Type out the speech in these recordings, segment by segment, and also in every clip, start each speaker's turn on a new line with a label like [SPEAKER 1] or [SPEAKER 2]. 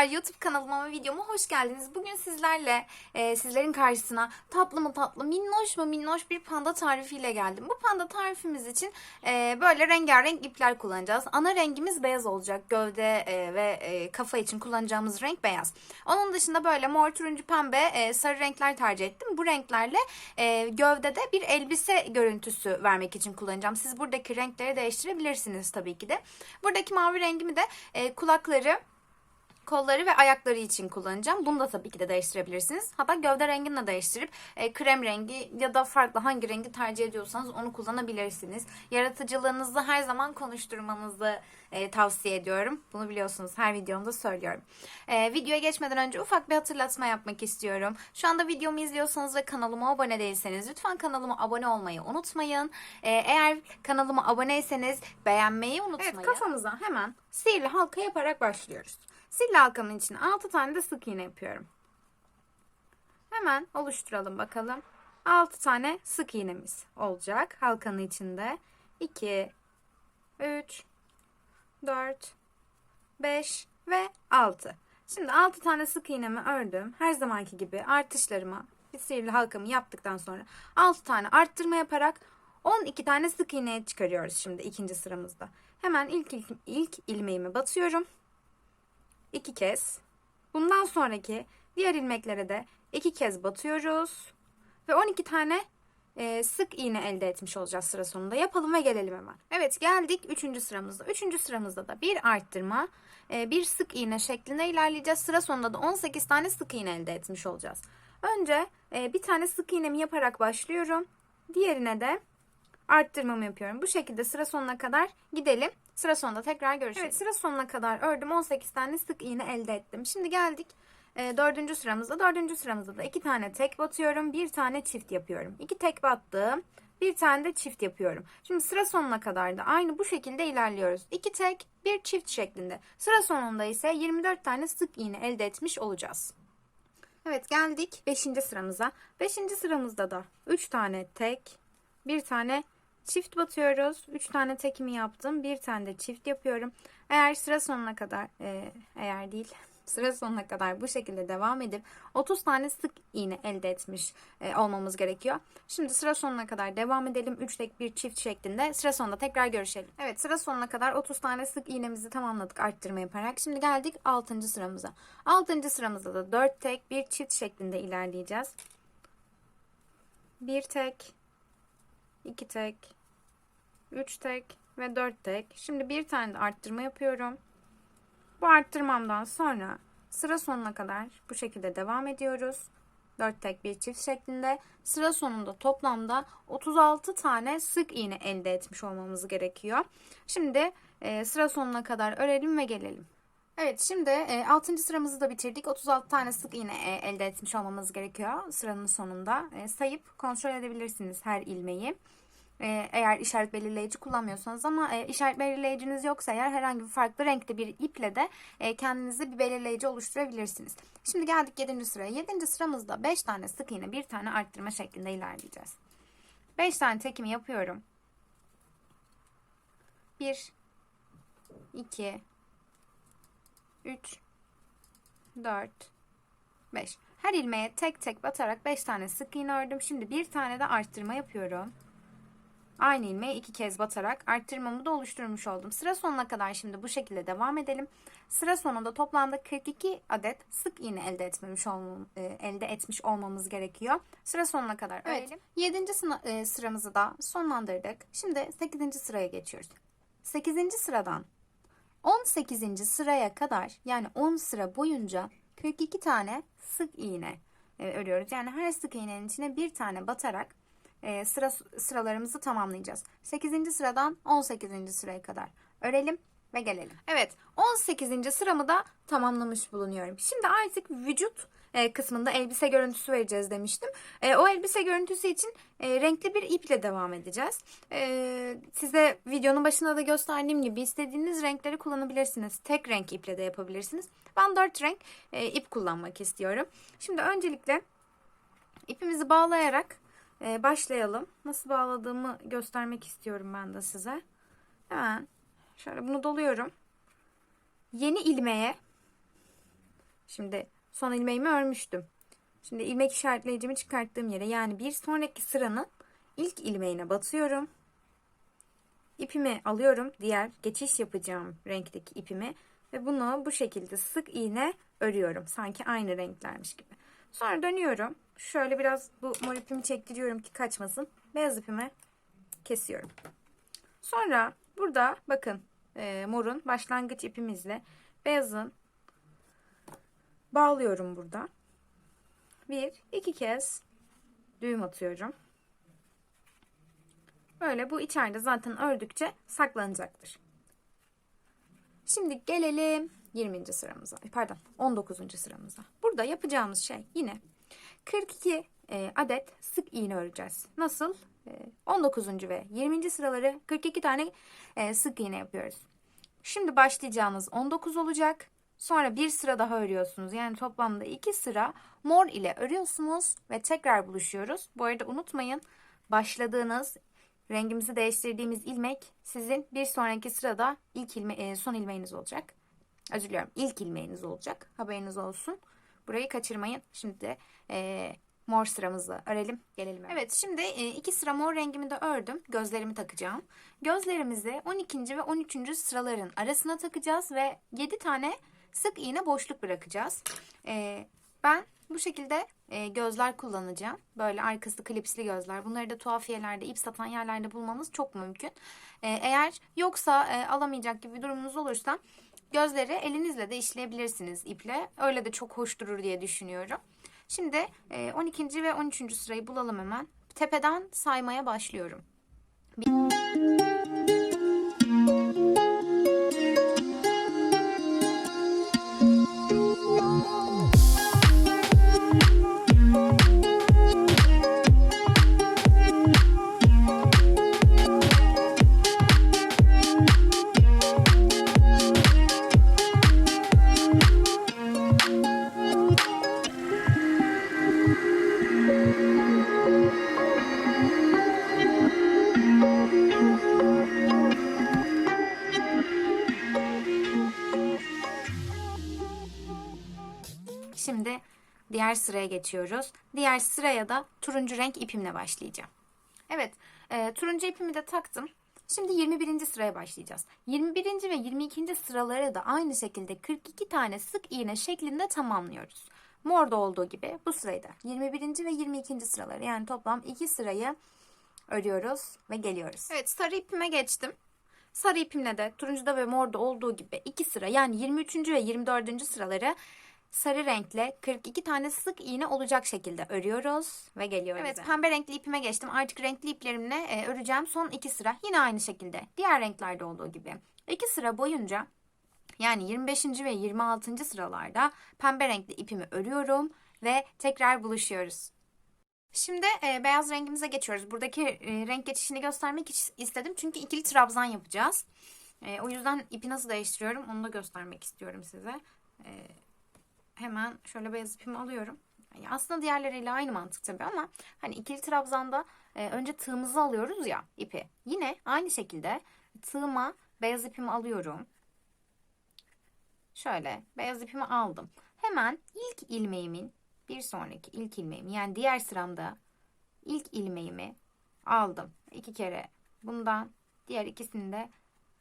[SPEAKER 1] Merhabalar YouTube kanalıma ve videoma hoş geldiniz. Bugün sizlerle e, sizlerin karşısına tatlı mı tatlı, minnoş mu minnoş bir panda tarifiyle geldim. Bu panda tarifimiz için e, böyle rengarenk ipler kullanacağız. Ana rengimiz beyaz olacak. Gövde e, ve e, kafa için kullanacağımız renk beyaz. Onun dışında böyle mor, turuncu, pembe, e, sarı renkler tercih ettim. Bu renklerle e, gövdede bir elbise görüntüsü vermek için kullanacağım. Siz buradaki renkleri değiştirebilirsiniz tabii ki de. Buradaki mavi rengimi de e, kulakları kolları ve ayakları için kullanacağım. Bunu da tabii ki de değiştirebilirsiniz. Hatta gövde rengini de değiştirip e, krem rengi ya da farklı hangi rengi tercih ediyorsanız onu kullanabilirsiniz. Yaratıcılığınızı her zaman konuşturmanızı e, tavsiye ediyorum. Bunu biliyorsunuz her videomda söylüyorum. E, videoya geçmeden önce ufak bir hatırlatma yapmak istiyorum. Şu anda videomu izliyorsanız ve kanalıma abone değilseniz lütfen kanalıma abone olmayı unutmayın. E, eğer kanalıma aboneyseniz beğenmeyi unutmayın. Evet kafamıza hemen sihirli halka yaparak başlıyoruz. Sihirli halkamın içine 6 tane de sık iğne yapıyorum. Hemen oluşturalım bakalım. 6 tane sık iğnemiz olacak halkanın içinde. 2 3 4 5 ve 6. Şimdi 6 tane sık iğnemi ördüm. Her zamanki gibi artışlarıma bir sihirli halkamı yaptıktan sonra 6 tane arttırma yaparak 12 tane sık iğneye çıkarıyoruz şimdi ikinci sıramızda. Hemen ilk, ilk, ilk ilmeğimi batıyorum. 2 kez. Bundan sonraki diğer ilmeklere de 2 kez batıyoruz. Ve 12 tane e, sık iğne elde etmiş olacağız sıra sonunda. Yapalım ve gelelim hemen. Evet geldik 3. sıramızda. 3. sıramızda da bir arttırma, e, bir sık iğne şeklinde ilerleyeceğiz. Sıra sonunda da 18 tane sık iğne elde etmiş olacağız. Önce e, bir tane sık iğnemi yaparak başlıyorum. Diğerine de arttırmamı yapıyorum. Bu şekilde sıra sonuna kadar gidelim. Sıra sonunda tekrar görüşelim. Evet sıra sonuna kadar ördüm. 18 tane sık iğne elde ettim. Şimdi geldik e, dördüncü sıramızda. Dördüncü sıramızda da iki tane tek batıyorum. Bir tane çift yapıyorum. İki tek battım. Bir tane de çift yapıyorum. Şimdi sıra sonuna kadar da aynı bu şekilde ilerliyoruz. İki tek, bir çift şeklinde. Sıra sonunda ise 24 tane sık iğne elde etmiş olacağız. Evet geldik 5. sıramıza. 5. sıramızda da 3 tane tek, bir tane çift batıyoruz. 3 tane tekimi yaptım. Bir tane de çift yapıyorum. Eğer sıra sonuna kadar e, eğer değil sıra sonuna kadar bu şekilde devam edip 30 tane sık iğne elde etmiş e, olmamız gerekiyor. Şimdi sıra sonuna kadar devam edelim. 3 tek bir çift şeklinde. Sıra sonunda tekrar görüşelim. Evet sıra sonuna kadar 30 tane sık iğnemizi tamamladık arttırma yaparak. Şimdi geldik 6. sıramıza. 6. sıramızda da 4 tek bir çift şeklinde ilerleyeceğiz. Bir tek, iki tek, üç tek ve dört tek. Şimdi bir tane de arttırma yapıyorum. Bu arttırmamdan sonra sıra sonuna kadar bu şekilde devam ediyoruz. 4 tek bir çift şeklinde sıra sonunda toplamda 36 tane sık iğne elde etmiş olmamız gerekiyor. Şimdi e, sıra sonuna kadar örelim ve gelelim. Evet şimdi e, 6. sıramızı da bitirdik. 36 tane sık iğne e, elde etmiş olmamız gerekiyor sıranın sonunda. E, sayıp kontrol edebilirsiniz her ilmeği. Ee, eğer işaret belirleyici kullanmıyorsanız ama e, işaret belirleyiciniz yoksa eğer herhangi bir farklı renkte bir iple de e, kendinize bir belirleyici oluşturabilirsiniz. Şimdi geldik 7. sıraya. 7. sıramızda 5 tane sık iğne, 1 tane arttırma şeklinde ilerleyeceğiz. 5 tane tekimi yapıyorum. 1 2 3 4 5 Her ilmeğe tek tek batarak 5 tane sık iğne ördüm. Şimdi bir tane de arttırma yapıyorum. Aynı ilmeği iki kez batarak arttırmamı da oluşturmuş oldum. Sıra sonuna kadar şimdi bu şekilde devam edelim. Sıra sonunda toplamda 42 adet sık iğne elde etmemiş olmam, e, elde etmiş olmamız gerekiyor. Sıra sonuna kadar evet. örelim. 7. Sıra, e, sıramızı da sonlandırdık. Şimdi 8. sıraya geçiyoruz. 8. sıradan 18. sıraya kadar yani 10 sıra boyunca 42 tane sık iğne e, örüyoruz. Yani her sık iğnenin içine bir tane batarak e, sıra sıralarımızı tamamlayacağız. 8. sıradan 18. sıraya kadar örelim ve gelelim. Evet 18. sıramı da tamamlamış bulunuyorum. Şimdi artık vücut e, kısmında elbise görüntüsü vereceğiz demiştim. E, o elbise görüntüsü için e, renkli bir iple devam edeceğiz. E, size videonun başında da gösterdiğim gibi istediğiniz renkleri kullanabilirsiniz. Tek renk iple de yapabilirsiniz. Ben 4 renk e, ip kullanmak istiyorum. Şimdi öncelikle ipimizi bağlayarak ee, başlayalım. Nasıl bağladığımı göstermek istiyorum ben de size. Hemen şöyle bunu doluyorum. Yeni ilmeğe Şimdi son ilmeğimi örmüştüm. Şimdi ilmek işaretleyicimi çıkarttığım yere yani bir sonraki sıranın ilk ilmeğine batıyorum. İpimi alıyorum. Diğer geçiş yapacağım renkteki ipimi ve bunu bu şekilde sık iğne örüyorum. Sanki aynı renklermiş gibi. Sonra dönüyorum. Şöyle biraz bu mor ipimi çektiriyorum ki kaçmasın. Beyaz ipimi kesiyorum. Sonra burada bakın e, morun başlangıç ipimizle beyazın bağlıyorum burada. Bir, iki kez düğüm atıyorum. Böyle bu içeride zaten ördükçe saklanacaktır. Şimdi gelelim 20. sıramıza. Pardon 19. sıramıza. Burada yapacağımız şey yine 42 e, adet sık iğne öreceğiz. Nasıl? E, 19. ve 20. sıraları 42 tane e, sık iğne yapıyoruz. Şimdi başlayacağımız 19 olacak. Sonra bir sıra daha örüyorsunuz. Yani toplamda iki sıra mor ile örüyorsunuz ve tekrar buluşuyoruz. Bu arada unutmayın başladığınız rengimizi değiştirdiğimiz ilmek sizin bir sonraki sırada ilk ilme e, son ilmeğiniz olacak. Özür diliyorum. ilk ilmeğiniz olacak. Haberiniz olsun. Burayı kaçırmayın. Şimdi de e, mor sıramızı örelim. Gelelim. hemen. Evet şimdi e, iki sıra mor rengimi de ördüm. Gözlerimi takacağım. Gözlerimizi 12. ve 13. sıraların arasına takacağız ve 7 tane sık iğne boşluk bırakacağız. E, ben bu şekilde e, gözler kullanacağım. Böyle arkası klipsli gözler. Bunları da tuhafiyelerde, ip satan yerlerde bulmanız çok mümkün. E, eğer yoksa e, alamayacak gibi bir durumunuz olursa gözleri elinizle de işleyebilirsiniz iple. Öyle de çok hoş durur diye düşünüyorum. Şimdi e, 12. ve 13. sırayı bulalım hemen. Tepeden saymaya başlıyorum. Şimdi geçiyoruz. Diğer sıraya da turuncu renk ipimle başlayacağım. Evet, e, turuncu ipimi de taktım. Şimdi 21. sıraya başlayacağız. 21. ve 22. sıraları da aynı şekilde 42 tane sık iğne şeklinde tamamlıyoruz. Morda olduğu gibi bu sırayı da 21. ve 22. sıraları yani toplam 2 sırayı örüyoruz ve geliyoruz. Evet sarı ipime geçtim. Sarı ipimle de turuncuda ve morda olduğu gibi 2 sıra yani 23. ve 24. sıraları sarı renkle 42 tane sık iğne olacak şekilde örüyoruz ve geliyoruz. Evet pembe renkli ipime geçtim. Artık renkli iplerimle e, öreceğim son iki sıra. Yine aynı şekilde diğer renklerde olduğu gibi. İki sıra boyunca yani 25. ve 26. sıralarda pembe renkli ipimi örüyorum ve tekrar buluşuyoruz. Şimdi e, beyaz rengimize geçiyoruz. Buradaki e, renk geçişini göstermek is- istedim. Çünkü ikili trabzan yapacağız. E, o yüzden ipi nasıl değiştiriyorum onu da göstermek istiyorum size. E, hemen şöyle beyaz ipimi alıyorum. Yani aslında diğerleriyle aynı mantık tabii ama hani ikili trabzanda e, önce tığımızı alıyoruz ya ipi. Yine aynı şekilde tığıma beyaz ipimi alıyorum. Şöyle beyaz ipimi aldım. Hemen ilk ilmeğimin bir sonraki ilk ilmeğim yani diğer sıramda ilk ilmeğimi aldım. İki kere bundan diğer ikisini de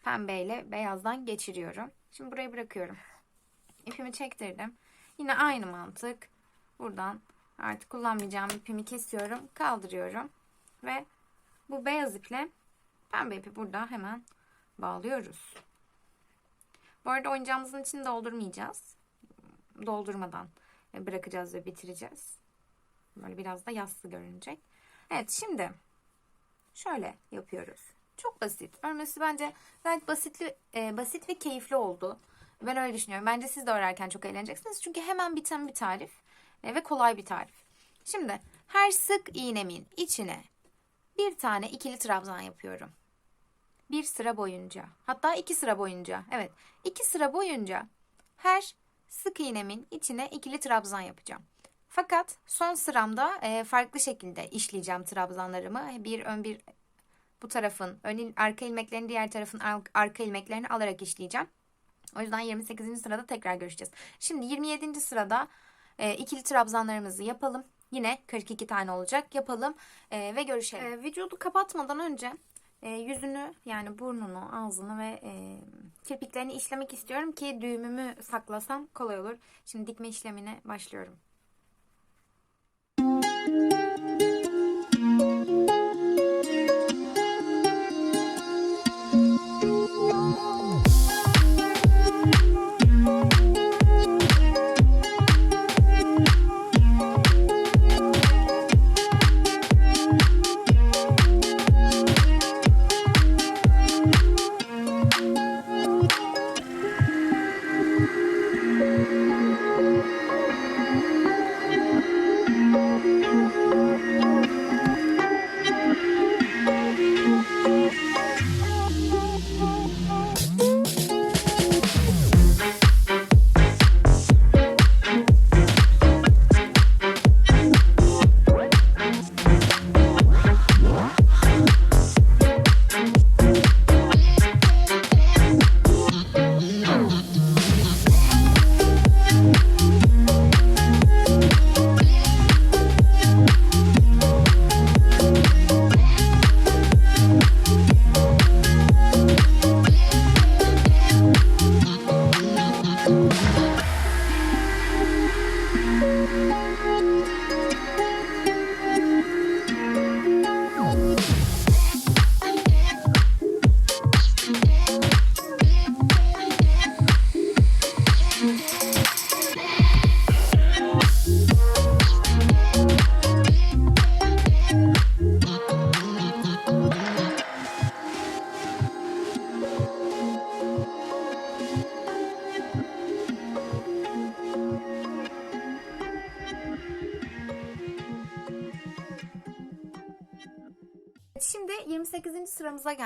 [SPEAKER 1] pembeyle beyazdan geçiriyorum. Şimdi burayı bırakıyorum. İpimi çektirdim. Yine aynı mantık. Buradan artık kullanmayacağım ipimi kesiyorum. Kaldırıyorum. Ve bu beyaz iple pembe ipi burada hemen bağlıyoruz. Bu arada oyuncağımızın içini doldurmayacağız. Doldurmadan bırakacağız ve bitireceğiz. Böyle biraz da yassı görünecek. Evet şimdi şöyle yapıyoruz. Çok basit. Örmesi bence gayet basitli, e, basit ve keyifli oldu. Ben öyle düşünüyorum. Bence siz de örerken çok eğleneceksiniz. Çünkü hemen biten bir tarif e, ve kolay bir tarif. Şimdi her sık iğnemin içine bir tane ikili trabzan yapıyorum. Bir sıra boyunca. Hatta iki sıra boyunca. Evet. iki sıra boyunca her sık iğnemin içine ikili trabzan yapacağım. Fakat son sıramda e, farklı şekilde işleyeceğim trabzanlarımı. Bir ön bir bu tarafın ön arka ilmeklerini diğer tarafın ar- arka ilmeklerini alarak işleyeceğim. O yüzden 28. sırada tekrar görüşeceğiz. Şimdi 27. sırada e, ikili trabzanlarımızı yapalım. Yine 42 tane olacak. Yapalım e, ve görüşelim. E, vücudu kapatmadan önce e, yüzünü yani burnunu, ağzını ve e, kirpiklerini işlemek istiyorum ki düğümümü saklasam kolay olur. Şimdi dikme işlemine başlıyorum. Şimdi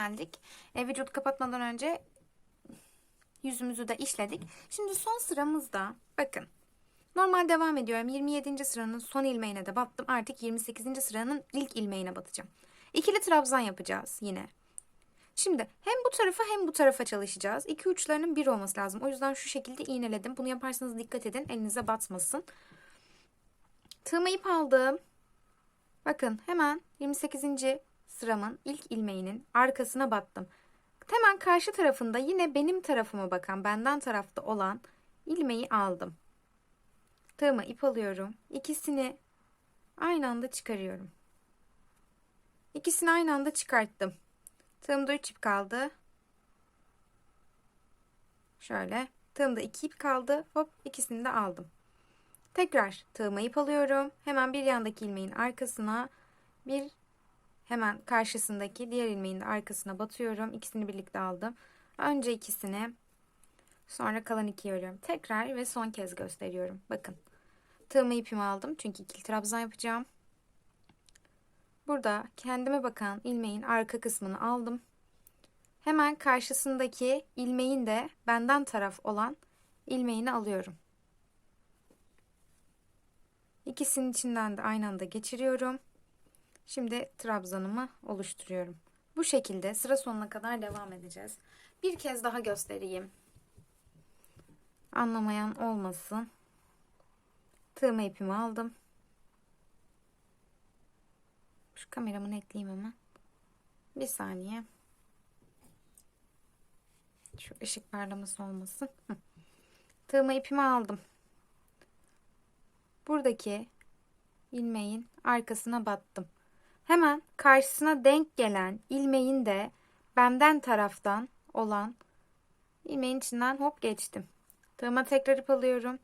[SPEAKER 1] geldik. E, vücut kapatmadan önce yüzümüzü de işledik. Şimdi son sıramızda bakın. Normal devam ediyorum. 27. sıranın son ilmeğine de battım. Artık 28. sıranın ilk ilmeğine batacağım. İkili trabzan yapacağız yine. Şimdi hem bu tarafa hem bu tarafa çalışacağız. İki uçlarının bir olması lazım. O yüzden şu şekilde iğneledim. Bunu yaparsanız dikkat edin. Elinize batmasın. Tığımı ip aldım. Bakın hemen 28. sıramın ilk ilmeğinin arkasına battım. Hemen karşı tarafında yine benim tarafıma bakan, benden tarafta olan ilmeği aldım. Tığıma ip alıyorum. İkisini aynı anda çıkarıyorum. İkisini aynı anda çıkarttım. Tığımda 3 ip kaldı. Şöyle. Tığımda 2 ip kaldı. Hop ikisini de aldım. Tekrar tığıma ip alıyorum. Hemen bir yandaki ilmeğin arkasına bir hemen karşısındaki diğer ilmeğin de arkasına batıyorum. İkisini birlikte aldım. Önce ikisini sonra kalan ikiyi örüyorum. Tekrar ve son kez gösteriyorum. Bakın. Tığımı ipimi aldım. Çünkü ikili trabzan yapacağım. Burada kendime bakan ilmeğin arka kısmını aldım. Hemen karşısındaki ilmeğin de benden taraf olan ilmeğini alıyorum. İkisinin içinden de aynı anda geçiriyorum. Şimdi trabzanımı oluşturuyorum. Bu şekilde sıra sonuna kadar devam edeceğiz. Bir kez daha göstereyim. Anlamayan olmasın. Tığma ipimi aldım. Şu kameramı netleyeyim hemen. Bir saniye. Şu ışık parlaması olmasın. Tığma ipimi aldım. Buradaki ilmeğin arkasına battım. Hemen karşısına denk gelen ilmeğin de benden taraftan olan ilmeğin içinden hop geçtim. Tığıma tekrar ip alıyorum.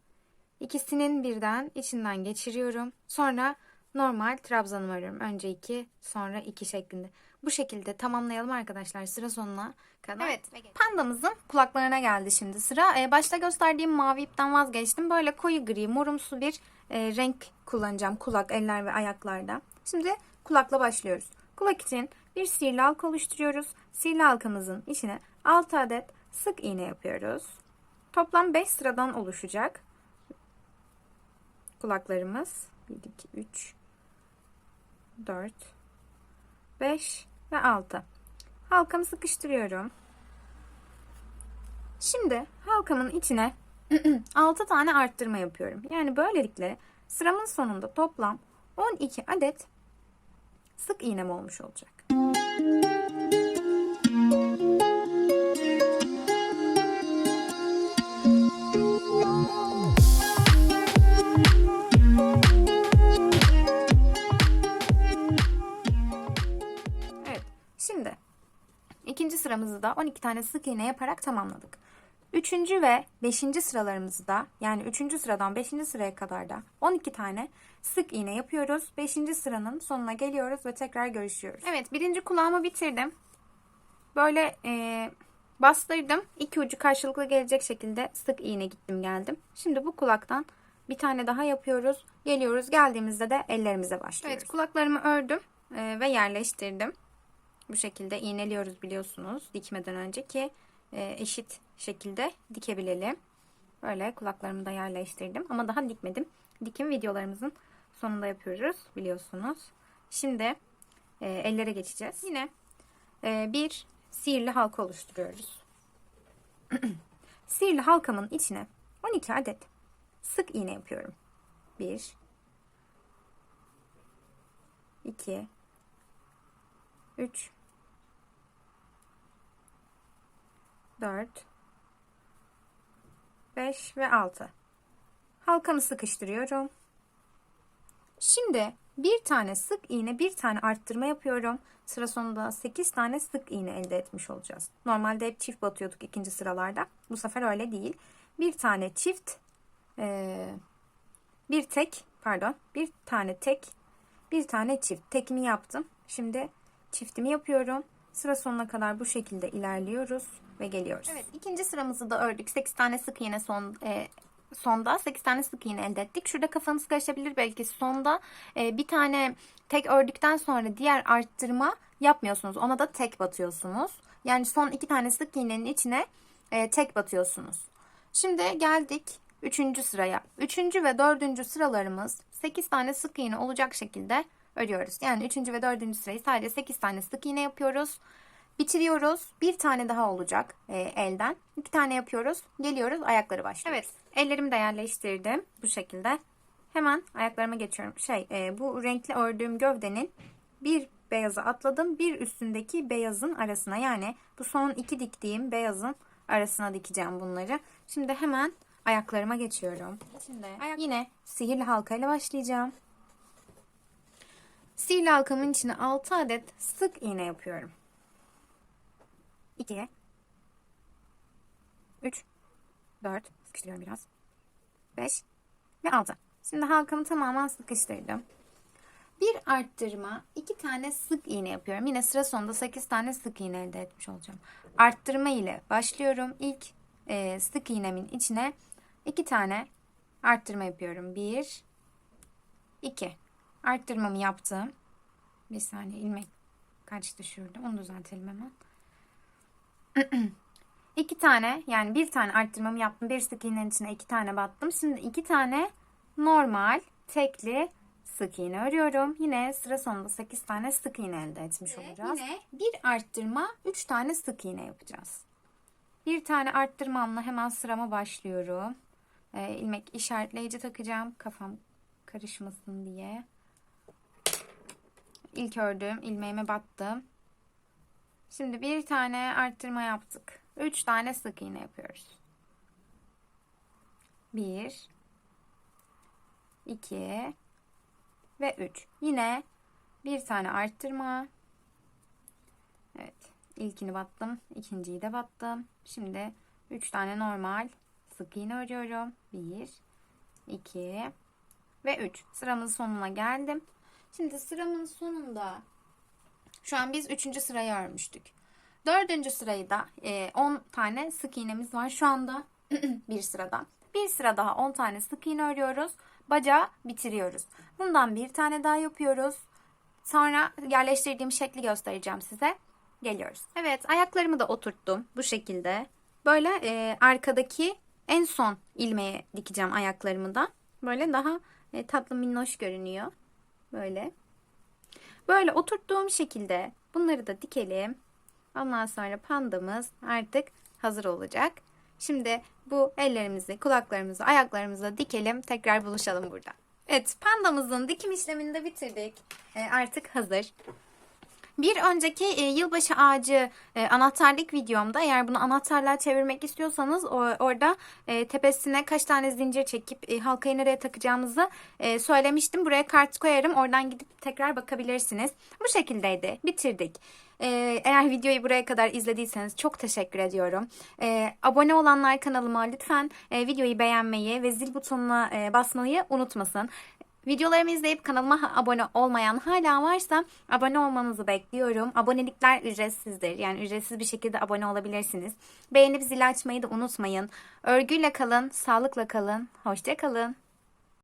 [SPEAKER 1] İkisinin birden içinden geçiriyorum. Sonra normal trabzanımı örüyorum. Önce iki, sonra iki şeklinde. Bu şekilde tamamlayalım arkadaşlar sıra sonuna kadar. Evet. Pandamızın kulaklarına geldi şimdi sıra. Ee, başta gösterdiğim mavi ipten vazgeçtim. Böyle koyu gri, morumsu bir e, renk kullanacağım kulak, eller ve ayaklarda. Şimdi kulakla başlıyoruz. Kulak için bir sihirli halka oluşturuyoruz. Sihirli halkamızın içine 6 adet sık iğne yapıyoruz. Toplam 5 sıradan oluşacak. Kulaklarımız 1, 2, 3, 4, 5 ve 6. Halkamı sıkıştırıyorum. Şimdi halkamın içine 6 tane arttırma yapıyorum. Yani böylelikle sıramın sonunda toplam 12 adet sık iğnem olmuş olacak. Evet. Şimdi ikinci sıramızı da 12 tane sık iğne yaparak tamamladık. Üçüncü ve beşinci sıralarımızı da yani üçüncü sıradan beşinci sıraya kadar da 12 tane sık iğne yapıyoruz. Beşinci sıranın sonuna geliyoruz ve tekrar görüşüyoruz. Evet birinci kulağımı bitirdim. Böyle e, bastırdım. İki ucu karşılıklı gelecek şekilde sık iğne gittim geldim. Şimdi bu kulaktan bir tane daha yapıyoruz. Geliyoruz geldiğimizde de ellerimize başlıyoruz. Evet kulaklarımı ördüm e, ve yerleştirdim. Bu şekilde iğneliyoruz biliyorsunuz dikmeden önce ki e, eşit şekilde dikebilelim. Böyle kulaklarımı da yerleştirdim ama daha dikmedim. Dikim videolarımızın sonunda yapıyoruz biliyorsunuz. Şimdi e, ellere geçeceğiz. Yine e, bir sihirli halka oluşturuyoruz. sihirli halkamın içine 12 adet sık iğne yapıyorum. 1 2 3 4 5 ve 6 halkamı sıkıştırıyorum. Şimdi bir tane sık iğne bir tane arttırma yapıyorum. Sıra sonunda 8 tane sık iğne elde etmiş olacağız. Normalde hep çift batıyorduk ikinci sıralarda. Bu sefer öyle değil. Bir tane çift ee, bir tek pardon bir tane tek bir tane çift. Tekimi yaptım. Şimdi çiftimi yapıyorum sıra sonuna kadar bu şekilde ilerliyoruz ve geliyoruz. Evet ikinci sıramızı da ördük. 8 tane sık iğne son e, sonda 8 tane sık iğne elde ettik. Şurada kafanız karışabilir belki sonda e, bir tane tek ördükten sonra diğer arttırma yapmıyorsunuz. Ona da tek batıyorsunuz. Yani son iki tane sık iğnenin içine e, tek batıyorsunuz. Şimdi geldik 3. sıraya. 3. ve 4. sıralarımız 8 tane sık iğne olacak şekilde örüyoruz. Yani 3. ve 4. sırayı sadece 8 tane sık iğne yapıyoruz. Bitiriyoruz. Bir tane daha olacak e, elden. İki tane yapıyoruz. Geliyoruz. Ayakları başlıyoruz. Evet. Ellerimi de yerleştirdim. Bu şekilde. Hemen ayaklarıma geçiyorum. Şey e, bu renkli ördüğüm gövdenin bir beyazı atladım. Bir üstündeki beyazın arasına yani bu son iki diktiğim beyazın arasına dikeceğim bunları. Şimdi hemen ayaklarıma geçiyorum. Şimdi ayak... yine sihirli halkayla başlayacağım. Sihirli halkamın içine 6 adet sık iğne yapıyorum. 2 3 4 sıkıştırıyorum biraz. 5 ve 6 şimdi halkamı tamamen sıkıştırdım. Bir arttırma iki tane sık iğne yapıyorum. Yine sıra sonunda 8 tane sık iğne elde etmiş olacağım. Arttırma ile başlıyorum. İlk e, sık iğnemin içine iki tane arttırma yapıyorum. 1 2 arttırmamı yaptım bir saniye ilmek kaçtı şurada onu düzeltelim hemen iki tane yani bir tane arttırmamı yaptım. Bir sık iğnenin içine iki tane battım. Şimdi iki tane normal tekli sık iğne örüyorum. Yine sıra sonunda 8 tane sık iğne elde etmiş olacağız. Yine bir arttırma 3 tane sık iğne yapacağız. Bir tane arttırmamla hemen sırama başlıyorum. Ee, ilmek işaretleyici takacağım. Kafam karışmasın diye. İlk ördüğüm ilmeğime battım. Şimdi bir tane arttırma yaptık. Üç tane sık iğne yapıyoruz. Bir, iki ve üç. Yine bir tane arttırma. Evet. ilkini battım. ikinciyi de battım. Şimdi üç tane normal sık iğne örüyorum. Bir, iki ve üç. Sıramın sonuna geldim. Şimdi sıramın sonunda şu an biz 3. sırayı örmüştük. 4. sırayı da 10 e, tane sık iğnemiz var şu anda bir sırada. Bir sıra daha 10 tane sık iğne örüyoruz. Bacağı bitiriyoruz. Bundan bir tane daha yapıyoruz. Sonra yerleştirdiğim şekli göstereceğim size. Geliyoruz. Evet ayaklarımı da oturttum bu şekilde. Böyle e, arkadaki en son ilmeğe dikeceğim ayaklarımı da. Böyle daha e, tatlı minnoş görünüyor. Böyle. Böyle oturttuğum şekilde bunları da dikelim. Ondan sonra pandamız artık hazır olacak. Şimdi bu ellerimizi, kulaklarımızı, ayaklarımızı dikelim. Tekrar buluşalım burada. Evet, pandamızın dikim işlemini de bitirdik. Ee, artık hazır. Bir önceki e, yılbaşı ağacı e, anahtarlık videomda eğer bunu anahtarlığa çevirmek istiyorsanız o- orada e, tepesine kaç tane zincir çekip e, halkayı nereye takacağımızı e, söylemiştim. Buraya kart koyarım. Oradan gidip tekrar bakabilirsiniz. Bu şekildeydi. Bitirdik. E, eğer videoyu buraya kadar izlediyseniz çok teşekkür ediyorum. E, abone olanlar kanalıma lütfen e, videoyu beğenmeyi ve zil butonuna e, basmayı unutmasın. Videolarımı izleyip kanalıma abone olmayan hala varsa abone olmanızı bekliyorum. Abonelikler ücretsizdir. Yani ücretsiz bir şekilde abone olabilirsiniz. Beğenip zil açmayı da unutmayın. Örgüyle kalın, sağlıkla kalın, hoşça kalın.